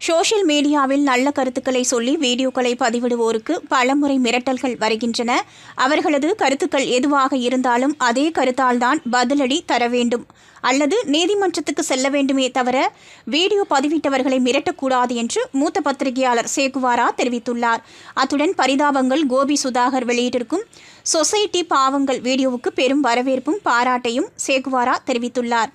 Social மீடியாவில் நல்ல கருத்துக்களை சொல்லி வீடியோக்களை பதிவிடுவோருக்கு பலமுறை மிரட்டல்கள் வருகின்றன. அவர்களது கருத்துக்கள் எதுவாக இருந்தாலும் அதே கருத்தால்தான் பதிலடி தர வேண்டும். அல்லது நீதிமன்றத்துக்கு செல்ல வேண்டுமே தவிர வீடியோ பதிவிட்டவர்களை மிரட்டக்கூடாது என்று மூத்த பத்திரிகையாளர் சேகுவாரா தெரிவித்துள்ளார். அத்துடன் பரிதாபங்கள் கோபி சுதாகர் வெளியிட்டிருக்கும் சொசைட்டி பாவங்கள் வீடியோவுக்கு பெரும் வரவேற்பும் பாராட்டையும் சேகுவாரா தெரிவித்துள்ளார்.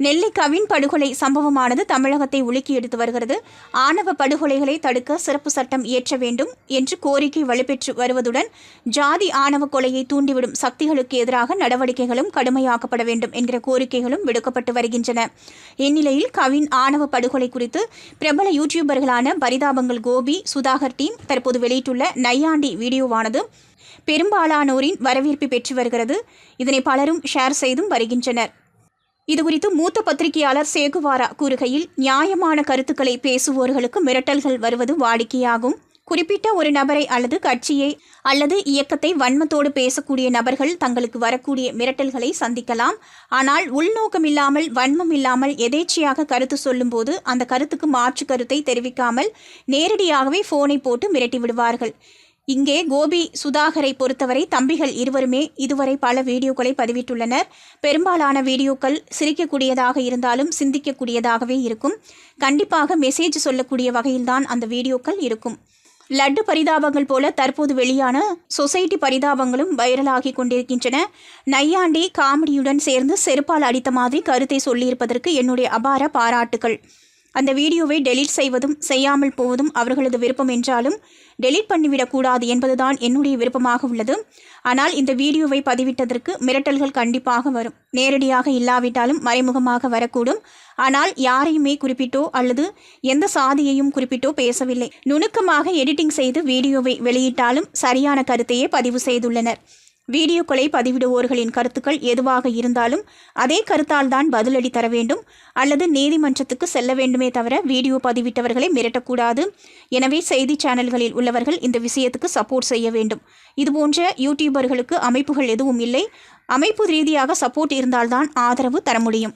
நெல்லிக்காவின் படுகொலை சம்பவமானது தமிழகத்தை உலுக்கி எடுத்து வருகிறது. ஆணவ படுகொலைகளை தடுக்க சிறப்பு சட்டம் இயற்ற வேண்டும் என்று கோரிக்கை வலுப்பெற்று வருவதுடன் ஜாதி ஆணவ கொலையை தூண்டிவிடும் சக்திகளுக்கு எதிராக நடவடிக்கைகளும் கடுமையாக்கப்பட வேண்டும் என்கிற கோரிக்கைகளும் விடுக்கப்பட்டு வருகின்றன. இந்நிலையில் கவின் ஆணவ படுகொலை குறித்து பிரபல யூடியூபர்களான பரிதாபங்கள் கோபி சுதாகர் டீம் தற்போது வெளியிட்டுள்ள நையாண்டி வீடியோவானது பெரும்பாலானோரின் வரவேற்பு பெற்று வருகிறது. இதனை பலரும் ஷேர் செய்தும் வருகின்றனர். இதுகுறித்து மூத்த பத்திரிகையாளர் சேகுவாரா கூறுகையில் நியாயமான கருத்துக்களை பேசுவோர்களுக்கு மிரட்டல்கள் வருவது வாடிக்கையாகும். குறிப்பிட்ட ஒரு நபரை அல்லது கட்சியை அல்லது இயக்கத்தை வன்மத்தோடு பேசக்கூடிய நபர்கள் தங்களுக்கு வரக்கூடிய மிரட்டல்களை சந்திக்கலாம். ஆனால் உள்நோக்கம் இல்லாமல் வன்மம் இல்லாமல் எதேச்சையாக கருத்து சொல்லும்போது அந்த கருத்துக்கு மாற்று கருத்தை தெரிவிக்காமல் நேரடியாகவே போனை போட்டு மிரட்டி விடுவார்கள். இங்கே கோபி சுதாகரை பொறுத்தவரை தம்பிகள் இருவருமே இதுவரை பல வீடியோக்களை பதிவிட்டுள்ளனர். பெரும்பாலான வீடியோக்கள் சிரிக்கக்கூடியதாக இருந்தாலும் சிந்திக்கக்கூடியதாகவே இருக்கும். கண்டிப்பாக மெசேஜ் சொல்லக்கூடிய வகையில்தான் அந்த வீடியோக்கள் இருக்கும். லட்டு பரிதாபங்கள் போல தற்போது வெளியான சொசைட்டி பரிதாபங்களும் வைரலாகி கொண்டிருக்கின்றன. நையாண்டி காமெடியுடன் சேர்ந்து செருப்பால் அடித்த மாதிரி கருத்தை சொல்லியிருப்பதற்கு என்னுடைய அபார பாராட்டுகள் அந்த வீடியோவை டெலீட் செய்வதும் செய்யாமல் போவதும் அவர்களது விருப்பம் என்றாலும் டெலீட் பண்ணிவிடக்கூடாது என்பதுதான் என்னுடைய விருப்பமாக உள்ளது. ஆனால் இந்த வீடியோவை பதிவிட்டதற்கு மிரட்டல்கள் கண்டிப்பாக வரும். நேரடியாக இல்லாவிட்டாலும் மறைமுகமாக வரக்கூடும். ஆனால் யாரையுமே குறிப்பிட்டோ அல்லது எந்த சாதியையும் குறிப்பிட்டோ பேசவில்லை. நுணுக்கமாக எடிட்டிங் செய்து வீடியோவை வெளியிட்டாலும் சரியான கருத்தையே பதிவு செய்துள்ளனர். வீடியோக்களை பதிவிடுவோர்களின் கருத்துக்கள் எதுவாக இருந்தாலும் அதே கருத்தால் தான் பதிலடி தர வேண்டும். அல்லது நீதிமன்றத்துக்கு செல்ல வேண்டுமே தவிர வீடியோ பதிவிட்டவர்களை மிரட்டக்கூடாது. எனவே செய்தி சேனல்களில் உள்ளவர்கள் இந்த விஷயத்துக்கு சப்போர்ட் செய்ய வேண்டும். இதுபோன்ற யூடியூபர்களுக்கு அமைப்புகள் எதுவும் இல்லை. அமைப்பு ரீதியாக சப்போர்ட் இருந்தால்தான் ஆதரவு தர முடியும்.